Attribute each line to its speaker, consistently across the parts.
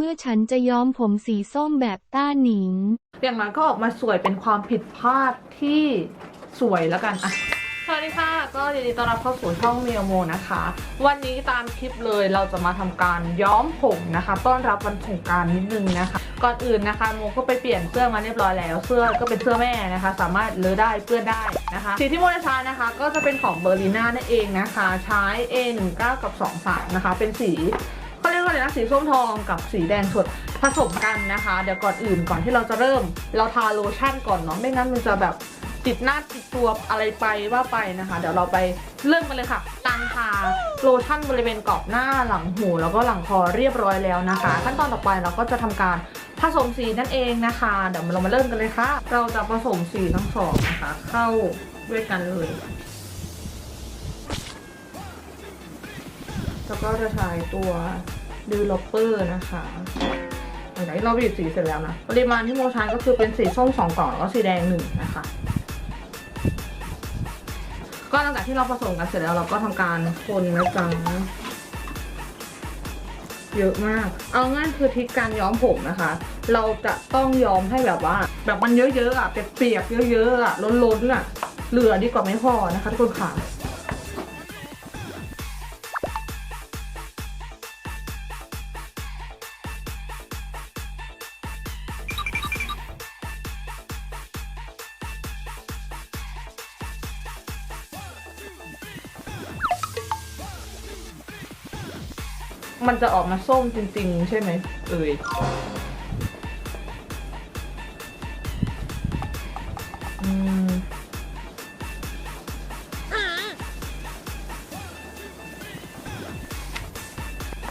Speaker 1: เมื่อฉันจะย้อมผมสีส้มแบบต้าหนิง
Speaker 2: อย่างนั้นก็ออกมาสวยเป็นความผิดพลาดที่สวยแล้วกันอะสวัสดีค่ะ ก็ยินดีต้อนรับเข้าสู่ช่องเมียโมนะคะ วันนี้ตามคลิปเลยเราจะมาทำการย้อมผมนะคะ ต้อนรับวันสงการนิดนึงนะคะ ก่อนอื่นนะคะโมก็ไปเปลี่ยนเสื้อมาเรียบร้อยแล้ว เสื้อก็เป็นเสื้อแม่นะคะ สามารถเลอะได้เปื้อนได้นะคะสีที่โมจะใช้นะคะ ก็จะเป็นของเบอร์ลิน่านั่นเองนะคะ ใช้ A19 กับ 23 นะคะ เป็นสี เขาเรียกว่าอะไรนะสีส้มทองกับสีแดงสดผสมกันนะคะ เดี๋ยวก่อนอื่นก่อนที่เราจะเริ่ม เราทาโลชั่นก่อนเนาะไม่งั้นมันจะแบบติดหน้าติดตัวอะไรไปว่าไปนะคะ เดี๋ยวเราไปเริ่มกันเลยค่ะตังทาโลชั่นบริเวณกรอบหน้าหลังหู แล้วก็หลังคอเรียบร้อยแล้วนะคะ ขั้นตอนต่อไปเราก็จะทำการผสมสีนั่นเองนะคะ เดี๋ยวเรามาเริ่มกันเลยค่ะ เราจะผสมสีทั้งสองนะคะ เข้าด้วยกันเลยแล้วก็จะใช้ตัว ดูลอปเปอร์นะคะหลังจากที่เราบีบสีเสร็จแล้วนะ ปริมาณที่โมใช้ก็คือเป็นสีส้มสองกล่องแล้วก็สีแดงหนึ่งนะคะ ก็หลังจากที่เราผสมกันเสร็จแล้วเราก็ทำการคนนะจ๊ะเยอะมาก เอาง่ายคือทริกการย้อมผมนะคะ เราจะต้องย้อมให้แบบว่า แบบมันเยอะๆอะเปียกๆเยอะๆอะล้นๆอะเหลือดีกว่าไม่พอนะคะทุกคนค่ะ มันจะออกมาส้มจริง ๆ ใช่ไหมเอ่ยอืม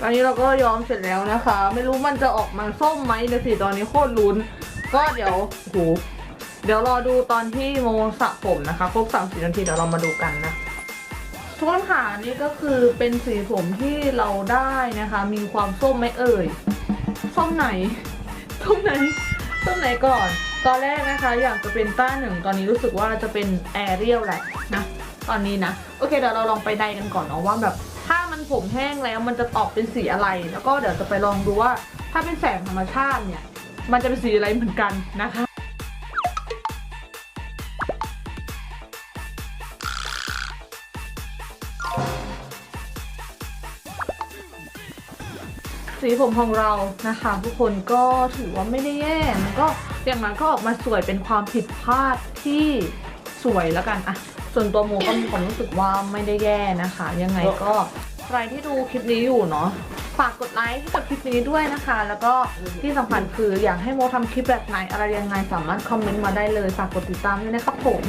Speaker 2: ตอนนี้เราก็ย้อมเสร็จแล้วนะคะ ไม่รู้มันจะออกมาส้มไหมเดี๋ยวสิตอนนี้โคตรลุ้น ก็เดี๋ยวโอ้โหเดี๋ยวรอดูตอนที่โมสระผมนะคะ ครบสามสิบนาทีเดี๋ยวเรามาดูกันนะ ทุกคนค่ะนี่ก็คือเป็นสีผมที่เราได้นะคะ มีความส้มไหมเอ่ยส้มไหนส้มไหนส้มไหนก่อน ตอนแรกนะคะ อยากจะเป็นต้าหนึ่งตอนนี้รู้สึกว่าจะเป็นแอเรียลแหละนะตอนนี้นะโอเคเดี๋ยวเราลองไปใดกันก่อนเนาะว่าแบบ ถ้ามันผมแห้งแล้วมันจะออกเป็นสีอะไร แล้วก็เดี๋ยวจะไปลองดูว่า ถ้าเป็นแสงธรรมชาติเนี่ย มันจะเป็นสีอะไรเหมือนกันนะคะ สีผมของเรานะคะทุกคนก็ถือว่าไม่ได้แย่มันก็อย่างนั้นก็ออกมาสวยเป็นความผิดพลาดที่สวยแล้วกันอะส่วนตัวโมก็มีความรู้สึกว่าไม่ได้แย่นะคะ ยังไงก็ใครที่ดูคลิปนี้อยู่เนาะฝากกดไลค์ให้กับคลิปนี้ด้วยนะคะ แล้วก็ที่สำคัญคืออยากให้โมทำคลิปแบบไหนอะไรยังไงสามารถคอมเมนต์มาได้เลยฝากกดติดตามด้วยนะครับผม